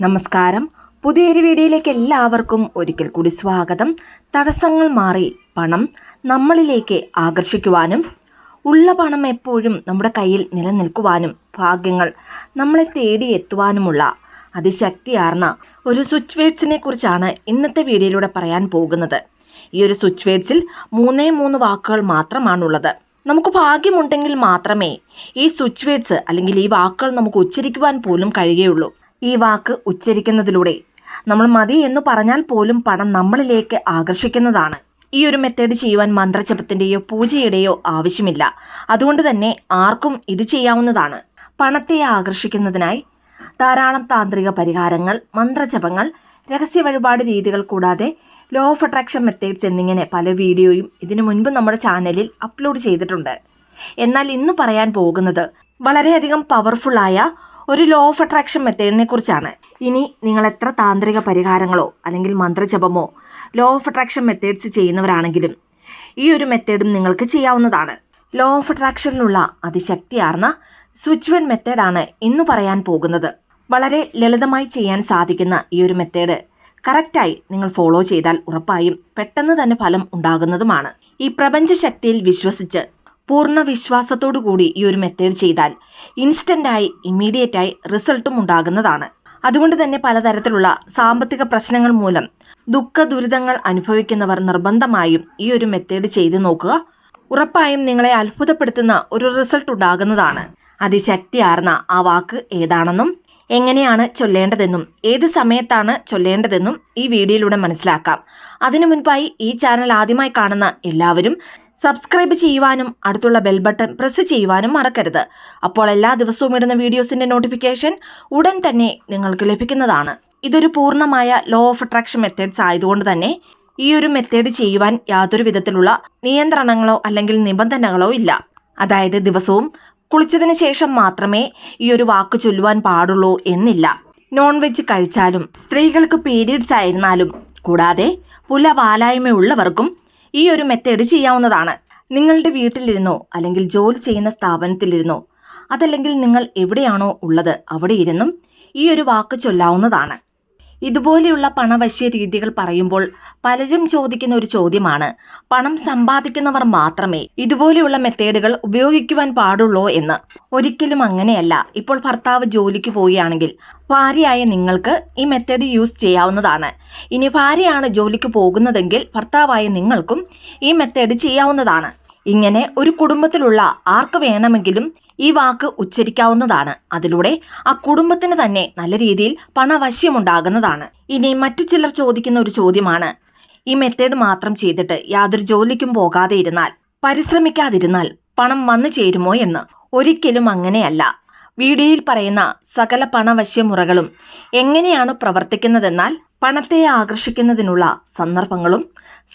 നമസ്കാരം. പുതിയൊരു വീഡിയോയിലേക്ക് എല്ലാവർക്കും ഒരിക്കൽ കൂടി സ്വാഗതം. തടസ്സങ്ങൾ മാറി പണം നമ്മളിലേക്ക് ആകർഷിക്കുവാനും ഉള്ള പണം എപ്പോഴും നമ്മുടെ കയ്യിൽ നിലനിൽക്കുവാനും ഭാഗ്യങ്ങൾ നമ്മളെ തേടി എത്തുവാനുമുള്ള അതിശക്തിയാർന്ന ഒരു സ്വിച്ച് വേഡ്സിനെ കുറിച്ചാണ് ഇന്നത്തെ വീഡിയോയിലൂടെ പറയാൻ പോകുന്നത്. ഈ ഒരു സ്വിച്ച് വേഡ്സിൽ മൂന്നേ മൂന്ന് വാക്കുകൾ മാത്രമാണുള്ളത്. നമുക്ക് ഭാഗ്യമുണ്ടെങ്കിൽ മാത്രമേ ഈ സ്വിച്ച് വേഡ്സ് അല്ലെങ്കിൽ ഈ വാക്കുകൾ നമുക്ക് ഉച്ചരിക്കുവാൻ പോലും കഴിയുകയുള്ളൂ. ഈ വാക്ക് ഉച്ചരിക്കുന്നതിലൂടെ. നമ്മൾ മതി എന്ന് പറഞ്ഞാൽ പോലും പണം നമ്മളിലേക്ക് ആകർഷിക്കുന്നതാണ്. ഈ ഒരു മെത്തേഡ് ചെയ്യുവാൻ മന്ത്രജപത്തിന്റെയോ പൂജയുടെയോ ആവശ്യമില്ല. അതുകൊണ്ട് തന്നെ ആർക്കും ഇത് ചെയ്യാവുന്നതാണ്. പണത്തെ ആകർഷിക്കുന്നതിനായി ധാരാളം താന്ത്രിക പരിഹാരങ്ങൾ മന്ത്രജപങ്ങൾ രഹസ്യ വഴിപാട് രീതികൾ കൂടാതെ ലോ ഓഫ് അട്രാക്ഷൻ മെത്തേഡ്സ് എന്നിങ്ങനെ പല വീഡിയോയും ഇതിനു മുൻപ് നമ്മുടെ ചാനലിൽ അപ്ലോഡ് ചെയ്തിട്ടുണ്ട്. എന്നാൽ ഇന്ന് പറയാൻ പോകുന്നത് വളരെയധികം പവർഫുള്ളായ ഒരു ലോ ഓഫ് അട്രാക്ഷൻ മെത്തേഡിനെ കുറിച്ചാണ്. ഇനി നിങ്ങൾ എത്ര താന്ത്രിക പരിഹാരങ്ങളോ അല്ലെങ്കിൽ മന്ത്രജപമോ ലോ ഓഫ് അട്രാക്ഷൻ മെത്തേഡ്സ് ചെയ്യുന്നവരാണെങ്കിലും ഈ ഒരു മെത്തേഡും നിങ്ങൾക്ക് ചെയ്യാവുന്നതാണ്. ലോ ഓഫ് അട്രാക്ഷനിലുള്ള അതിശക്തിയാർന്ന സ്വിച്ച് വൺ മെത്തേഡാണ് ഇന്ന് പറയാൻ പോകുന്നത്. വളരെ ലളിതമായി ചെയ്യാൻ സാധിക്കുന്ന ഈ ഒരു മെത്തേഡ് കറക്റ്റായി നിങ്ങൾ ഫോളോ ചെയ്താൽ ഉറപ്പായും പെട്ടെന്ന് തന്നെ ഫലം ഉണ്ടാകുന്നതുമാണ്. ഈ പ്രപഞ്ച ശക്തിയിൽ വിശ്വസിച്ച് പൂർണ വിശ്വാസത്തോടു കൂടി ഈ ഒരു മെത്തേഡ് ചെയ്താൽ ഇൻസ്റ്റന്റായി ഇമ്മീഡിയറ്റായി റിസൾട്ടും ഉണ്ടാകുന്നതാണ്. അതുകൊണ്ട് തന്നെ പലതരത്തിലുള്ള സാമ്പത്തിക പ്രശ്നങ്ങൾ മൂലം ദുഃഖ ദുരിതങ്ങൾ അനുഭവിക്കുന്നവർ നിർബന്ധമായും ഈ ഒരു മെത്തേഡ് ചെയ്ത് നോക്കുക. ഉറപ്പായും നിങ്ങളെ അത്ഭുതപ്പെടുത്തുന്ന ഒരു റിസൾട്ട് ഉണ്ടാകുന്നതാണ്. അതിശക്തിയാർന്ന ആ വാക്ക് ഏതാണെന്നും എങ്ങനെയാണ് ചൊല്ലേണ്ടതെന്നും ഏത് സമയത്താണ് ചൊല്ലേണ്ടതെന്നും ഈ വീഡിയോയിലൂടെ മനസ്സിലാക്കാം. അതിനു മുൻപായി ഈ ചാനൽ ആദ്യമായി കാണുന്ന എല്ലാവരും സബ്സ്ക്രൈബ് ചെയ്യുവാനും അടുത്തുള്ള ബെൽ ബട്ടൺ പ്രസ് ചെയ്യുവാനും മറക്കരുത്. അപ്പോൾ എല്ലാ ദിവസവും ഇടുന്ന വീഡിയോസിന്റെ നോട്ടിഫിക്കേഷൻ ഉടൻ തന്നെ നിങ്ങൾക്ക് ലഭിക്കുന്നതാണ്. ഇതൊരു പൂർണമായ ലോ ഓഫ് അട്രാക്ഷൻ മെത്തേഡ്സ് ആയതുകൊണ്ട് തന്നെ ഈ ഒരു മെത്തേഡ് ചെയ്യുവാൻ യാതൊരു വിധത്തിലുള്ള നിയന്ത്രണങ്ങളോ അല്ലെങ്കിൽ നിബന്ധനകളോ ഇല്ല. അതായത് ദിവസവും കുളിച്ചതിന് ശേഷം മാത്രമേ ഈ ഒരു വാക്ക് ചൊല്ലുവാൻ പാടുള്ളൂ എന്നില്ല. നോൺ വെജ് കഴിച്ചാലും സ്ത്രീകൾക്ക് പീരീഡ്സ് ആയിരുന്നാലും കൂടാതെ പുല വാലായ്മയുള്ളവർക്കും ഈ ഒരു മെത്തേഡ് ചെയ്യാവുന്നതാണ്. നിങ്ങളുടെ വീട്ടിലിരുന്നോ അല്ലെങ്കിൽ ജോലി ചെയ്യുന്ന സ്ഥാപനത്തിലിരുന്നോ അതല്ലെങ്കിൽ നിങ്ങൾ എവിടെയാണോ ഉള്ളത് അവിടെ ഇരുന്നും ഈ ഒരു വാക്ക് ചൊല്ലാവുന്നതാണ്. ഇതുപോലെയുള്ള പണവശ്യ രീതികൾ പറയുമ്പോൾ പലരും ചോദിക്കുന്ന ഒരു ചോദ്യമാണ് പണം സമ്പാദിക്കുന്നവർ മാത്രമേ ഇതുപോലെയുള്ള മെത്തേഡുകൾ ഉപയോഗിക്കുവാൻ പാടുള്ളൂ എന്ന്. ഒരിക്കലും അങ്ങനെയല്ല. ഇപ്പോൾ ഭർത്താവ് ജോലിക്ക് പോവുകയാണെങ്കിൽ ഭാര്യയായ നിങ്ങൾക്ക് ഈ മെത്തേഡ് യൂസ് ചെയ്യാവുന്നതാണ്. ഇനി ഭാര്യയാണ് ജോലിക്ക് പോകുന്നതെങ്കിൽ ഭർത്താവായ നിങ്ങൾക്കും ഈ മെത്തേഡ് ചെയ്യാവുന്നതാണ്. ഇങ്ങനെ ഒരു കുടുംബത്തിലുള്ള ആർക്ക് വേണമെങ്കിലും ഈ വാക്ക് ഉച്ചരിക്കാവുന്നതാണ്. അതിലൂടെ ആ കുടുംബത്തിന് തന്നെ നല്ല രീതിയിൽ പണവശ്യമുണ്ടാകുന്നതാണ്. ഇനി മറ്റു ചിലർ ചോദിക്കുന്ന ഒരു ചോദ്യമാണ്. ഈ മെത്തേഡ് മാത്രം ചെയ്തിട്ട് യാതൊരു ജോലിക്കും പോകാതെ ഇരുന്നാൽ പരിശ്രമിക്കാതിരുന്നാൽ പണം വന്നു ചേരുമോ എന്ന് ഒരിക്കലും അങ്ങനെയല്ല. വീഡിയോയിൽ പറയുന്ന സകല പണവശ്യമുറകളും എങ്ങനെയാണ് പ്രവർത്തിക്കുന്നതെന്നാൽ പണത്തെ ആകർഷിക്കുന്നതിനുള്ള സന്ദർഭങ്ങളും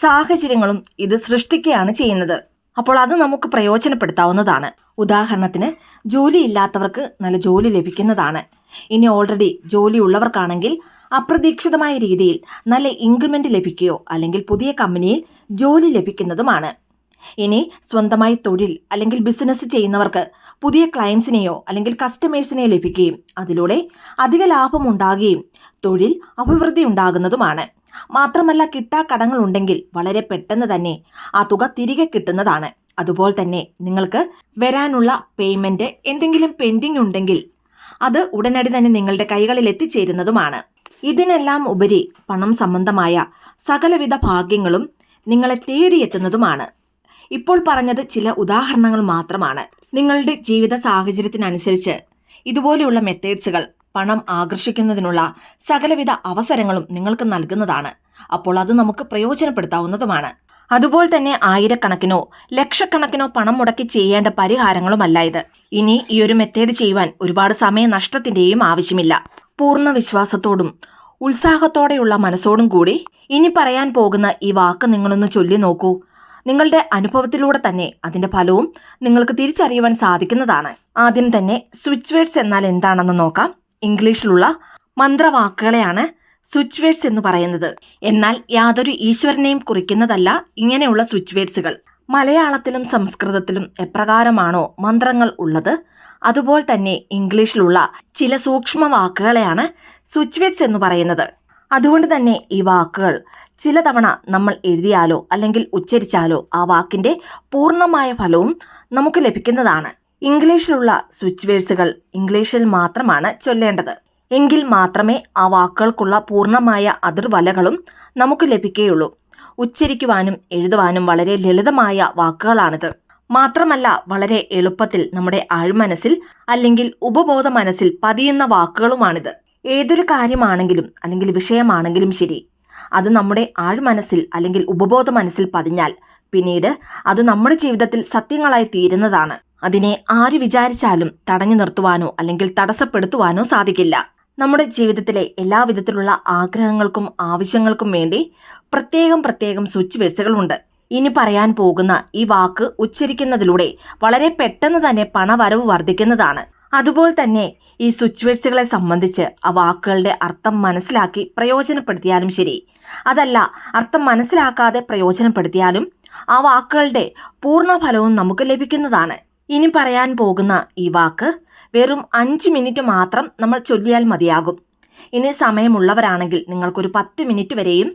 സാഹചര്യങ്ങളും ഇത് സൃഷ്ടിക്കുകയാണ് ചെയ്യുന്നത്. അപ്പോൾ അത് നമുക്ക് പ്രയോജനപ്പെടുത്താവുന്നതാണ്. ഉദാഹരണത്തിന് ജോലി ഇല്ലാത്തവർക്ക് നല്ല ജോലി ലഭിക്കുന്നതാണ്. ഇനി ഓൾറെഡി ജോലി ഉള്ളവർക്കാണെങ്കിൽ അപ്രതീക്ഷിതമായ രീതിയിൽ നല്ല ഇൻക്രിമെന്റ് ലഭിക്കുകയോ അല്ലെങ്കിൽ പുതിയ കമ്പനിയിൽ ജോലി ലഭിക്കുന്നതുമാണ്. ഇനി സ്വന്തമായി തൊഴിൽ അല്ലെങ്കിൽ ബിസിനസ് ചെയ്യുന്നവർക്ക് പുതിയ ക്ലയൻസിനെയോ അല്ലെങ്കിൽ കസ്റ്റമേഴ്സിനെയോ ലഭിക്കുകയും അതിലൂടെ അധിക ലാഭം ഉണ്ടാകുകയും തൊഴിൽ അഭിവൃദ്ധി ഉണ്ടാകുന്നതുമാണ്. മാത്രമല്ല കിട്ടാ കടങ്ങൾ ഉണ്ടെങ്കിൽ വളരെ പെട്ടെന്ന് തന്നെ ആ തുക തിരികെ കിട്ടുന്നതാണ്. അതുപോലെ തന്നെ നിങ്ങൾക്ക് വരാനുള്ള പേയ്മെന്റ് എന്തെങ്കിലും പെൻഡിങ് ഉണ്ടെങ്കിൽ അത് ഉടനടി തന്നെ നിങ്ങളുടെ കൈകളിൽ എത്തിച്ചേരുന്നതുമാണ്. ഇതിനെല്ലാം ഉപരി പണം സംബന്ധമായ സകലവിധ ഭാഗ്യങ്ങളും നിങ്ങളെ തേടിയെത്തുന്നതുമാണ്. ഇപ്പോൾ പറഞ്ഞത് ചില ഉദാഹരണങ്ങൾ മാത്രമാണ്. നിങ്ങളുടെ ജീവിത സാഹചര്യത്തിനനുസരിച്ച് ഇതുപോലെയുള്ള മെത്തേഡ്സുകൾ പണം ആകർഷിക്കുന്നതിനുള്ള സകലവിധ അവസരങ്ങളും നിങ്ങൾക്ക് നൽകുന്നതാണ്. അപ്പോൾ അത് നമുക്ക് പ്രയോജനപ്പെടുത്താവുന്നതുമാണ്. അതുപോലെ തന്നെ ആയിരക്കണക്കിനോ ലക്ഷക്കണക്കിനോ പണം മുടക്കി ചെയ്യേണ്ട പരിഹാരങ്ങളുമല്ല ഇത്. ഇനി ഈ ഒരു മെത്തേഡ് ചെയ്യുവാൻ ഒരുപാട് സമയ നഷ്ടത്തിന്റെയും ആവശ്യമില്ല. പൂർണ വിശ്വാസത്തോടും ഉത്സാഹത്തോടെയുള്ള മനസ്സോടും കൂടി ഇനി പറയാൻ പോകുന്ന ഈ വാക്ക് നിങ്ങളൊന്ന് ചൊല്ലി നോക്കൂ. നിങ്ങളുടെ അനുഭവത്തിലൂടെ തന്നെ അതിന്റെ ഫലവും നിങ്ങൾക്ക് തിരിച്ചറിയുവാൻ സാധിക്കുന്നതാണ്. ആദ്യം തന്നെ സ്വിച്ച് വേർഡ്സ് എന്നാൽ എന്താണെന്ന് നോക്കാം. ഇംഗ്ലീഷിലുള്ള മന്ത്രവാക്കുകളെയാണ് സ്വിച്ച് വേർഡ്സ് എന്ന് പറയുന്നത്. എന്നാൽ യാതൊരു ഈശ്വരനെയും കുറിക്കുന്നതല്ല ഇങ്ങനെയുള്ള സ്വിച്ച് വേർഡ്സുകൾ മലയാളത്തിലും സംസ്കൃതത്തിലും എപ്രകാരമാണോ മന്ത്രങ്ങൾ ഉള്ളത്? അതുപോലെ തന്നെ ഇംഗ്ലീഷിലുള്ള ചില സൂക്ഷ്മ വാക്കുകളെയാണ് സ്വിച്ച് വേർഡ്സ് എന്ന് പറയുന്നത്. അതുകൊണ്ട് തന്നെ ഈ വാക്കുകൾ ചില തവണ നമ്മൾ എഴുതിയാലോ അല്ലെങ്കിൽ ഉച്ചരിച്ചാലോ ആ വാക്കിന്റെ പൂർണമായ ഫലവും നമുക്ക് ലഭിക്കുന്നതാണ്. ഇംഗ്ലീഷിലുള്ള സ്വിച്ച് വേഴ്സുകൾ ഇംഗ്ലീഷിൽ മാത്രമാണ് ചൊല്ലേണ്ടത്. എങ്കിൽ മാത്രമേ ആ വാക്കുകൾക്കുള്ള പൂർണമായ അതിർവലകളും നമുക്ക് ലഭിക്കുകയുള്ളൂ. ഉച്ചരിക്കുവാനും എഴുതുവാനും വളരെ ലളിതമായ വാക്കുകളാണിത്. മാത്രമല്ല വളരെ എളുപ്പത്തിൽ നമ്മുടെ ആഴ്മനസ്സിൽ അല്ലെങ്കിൽ ഉപബോധ മനസ്സിൽ പതിയുന്ന വാക്കുകളുമാണിത്. ഏതൊരു കാര്യമാണെങ്കിലും അല്ലെങ്കിൽ വിഷയമാണെങ്കിലും ശരി. അത് നമ്മുടെ ആഴ്മനസ്സിൽ അല്ലെങ്കിൽ ഉപബോധ മനസ്സിൽ പതിഞ്ഞാൽ പിന്നീട് അത് നമ്മുടെ ജീവിതത്തിൽ സത്യങ്ങളായി തീരുന്നതാണ്. അതിനെ ആര് വിചാരിച്ചാലും തടഞ്ഞു നിർത്തുവാനോ അല്ലെങ്കിൽ തടസ്സപ്പെടുത്തുവാനോ സാധിക്കില്ല. നമ്മുടെ ജീവിതത്തിലെ എല്ലാ വിധത്തിലുള്ള ആഗ്രഹങ്ങൾക്കും ആവശ്യങ്ങൾക്കും വേണ്ടി പ്രത്യേകം പ്രത്യേകം സ്വിച്ച് വേഴ്സുകളുണ്ട് ഇനി പറയാൻ പോകുന്ന ഈ വാക്ക് ഉച്ചരിക്കുന്നതിലൂടെ വളരെ പെട്ടെന്ന് തന്നെ പണവരവ് വർദ്ധിക്കുന്നതാണ്. അതുപോലെ തന്നെ ഈ സ്വിച്ച് വേഴ്സുകളെ സംബന്ധിച്ച് ആ വാക്കുകളുടെ അർത്ഥം മനസ്സിലാക്കി പ്രയോജനപ്പെടുത്തിയാലും ശരി. അതല്ല അർത്ഥം മനസ്സിലാക്കാതെ പ്രയോജനപ്പെടുത്തിയാലും ആ വാക്കുകളുടെ പൂർണ ഫലവും നമുക്ക് ലഭിക്കുന്നതാണ്. ഇനി പറയാൻ പോകുന്ന ഈ വാക്ക് വെറും അഞ്ച് മിനിറ്റ് മാത്രം നമ്മൾ ചൊല്ലിയാൽ മതിയാകും. ഇനി സമയമുള്ളവരാണെങ്കിൽ നിങ്ങൾക്കൊരു പത്ത് മിനിറ്റ് വരെയും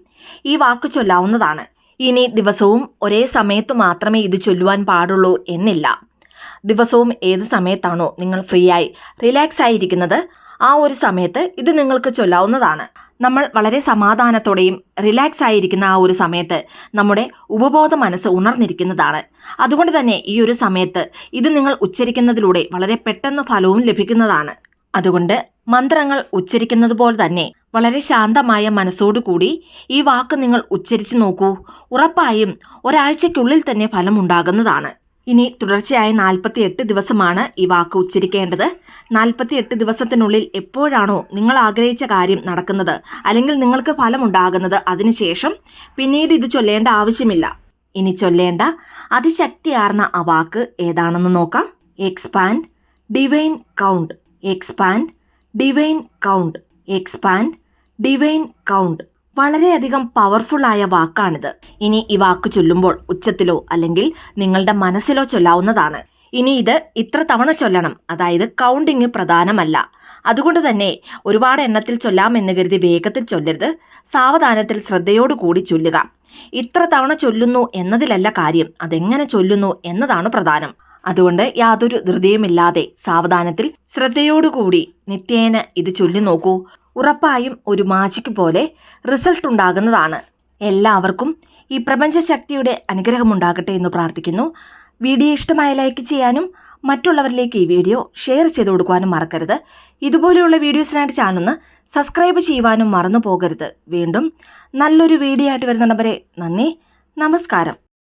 ഈ വാക്ക് ചൊല്ലാവുന്നതാണ്. ഇനി ദിവസവും ഒരേ സമയത്ത് മാത്രമേ ഇത് ചൊല്ലുവാൻ പാടുള്ളൂ എന്നില്ല. ദിവസവും ഏത് സമയത്താണോ നിങ്ങൾ ഫ്രീ ആയി റിലാക്സ് ആയിരിക്കുന്നത് ആ ഒരു സമയത്ത് ഇത് നിങ്ങൾക്ക് ചൊല്ലാവുന്നതാണ്. നമ്മൾ വളരെ സമാധാനത്തോടെയും റിലാക്സ് ആയിരിക്കുന്ന ആ ഒരു സമയത്ത് നമ്മുടെ ഉപബോധ മനസ്സ് ഉണർന്നിരിക്കുന്നതാണ്. അതുകൊണ്ട് തന്നെ ഈ ഒരു സമയത്ത് ഇത് നിങ്ങൾ ഉച്ചരിക്കുന്നതിലൂടെ വളരെ പെട്ടെന്ന് ഫലവും ലഭിക്കുന്നതാണ്. അതുകൊണ്ട് മന്ത്രങ്ങൾ ഉച്ചരിക്കുന്നത് പോലെ തന്നെ വളരെ ശാന്തമായ മനസ്സോടുകൂടി ഈ വാക്ക് നിങ്ങൾ ഉച്ചരിച്ചു നോക്കൂ. ഉറപ്പായും ഒരാഴ്ചയ്ക്കുള്ളിൽ തന്നെ ഫലമുണ്ടാകുന്നതാണ്. ഇനി തുടർച്ചയായ നാൽപ്പത്തി എട്ട് ദിവസമാണ് ഈ വാക്ക് ഉച്ചരിക്കേണ്ടത്. നാൽപ്പത്തി എട്ട് ദിവസത്തിനുള്ളിൽ എപ്പോഴാണോ നിങ്ങൾ ആഗ്രഹിച്ച കാര്യം നടക്കുന്നത്? അല്ലെങ്കിൽ നിങ്ങൾക്ക് ഫലമുണ്ടാകുന്നത് അതിനുശേഷം? പിന്നീട് ഇത് ചൊല്ലേണ്ട ആവശ്യമില്ല. ഇനി ചൊല്ലേണ്ട അതിശക്തിയാർന്ന ആ വാക്ക് ഏതാണെന്ന് നോക്കാം. Expand divine count expand divine count expand divine count വളരെയധികം പവർഫുൾ ആയ വാക്കാണിത്. ഇനി ഈ വാക്ക് ചൊല്ലുമ്പോൾ ഉച്ചത്തിലോ അല്ലെങ്കിൽ നിങ്ങളുടെ മനസ്സിലോ ചൊല്ലാവുന്നതാണ്. ഇനി ഇത് ഇത്ര തവണ ചൊല്ലണം. അതായത് കൗണ്ടിങ് പ്രധാനമല്ല. അതുകൊണ്ട് തന്നെ ഒരുപാട് എണ്ണത്തിൽ ചൊല്ലാമെന്ന് കരുതി വേഗത്തിൽ ചൊല്ലരുത്. സാവധാനത്തിൽ ശ്രദ്ധയോടുകൂടി ചൊല്ലുക. ഇത്ര തവണ ചൊല്ലുന്നു എന്നതിലല്ല കാര്യം. അതെങ്ങനെ ചൊല്ലുന്നു എന്നതാണ് പ്രധാനം. അതുകൊണ്ട് യാതൊരു ധൃതിയുമില്ലാതെ സാവധാനത്തിൽ ശ്രദ്ധയോടുകൂടി നിത്യേന ഇത് ചൊല്ലി നോക്കൂ ഉറപ്പായും ഒരു മാജിക് പോലെ റിസൾട്ട് ഉണ്ടാകുന്നതാണ്. എല്ലാവർക്കും ഈ പ്രപഞ്ചശക്തിയുടെ അനുഗ്രഹമുണ്ടാകട്ടെ എന്ന് പ്രാർത്ഥിക്കുന്നു. വീഡിയോ ഇഷ്ടമായ ലൈക്ക് ചെയ്യാനും മറ്റുള്ളവരിലേക്ക് ഈ വീഡിയോ ഷെയർ ചെയ്ത് കൊടുക്കുവാനും മറക്കരുത്. ഇതുപോലെയുള്ള വീഡിയോസിനായിട്ട് ചാനൽ സബ്സ്ക്രൈബ് ചെയ്യുവാനും മറന്നു പോകരുത് വീണ്ടും നല്ലൊരു വീഡിയോ ആയിട്ട് വരുന്നവരെ നന്ദി. നമസ്കാരം.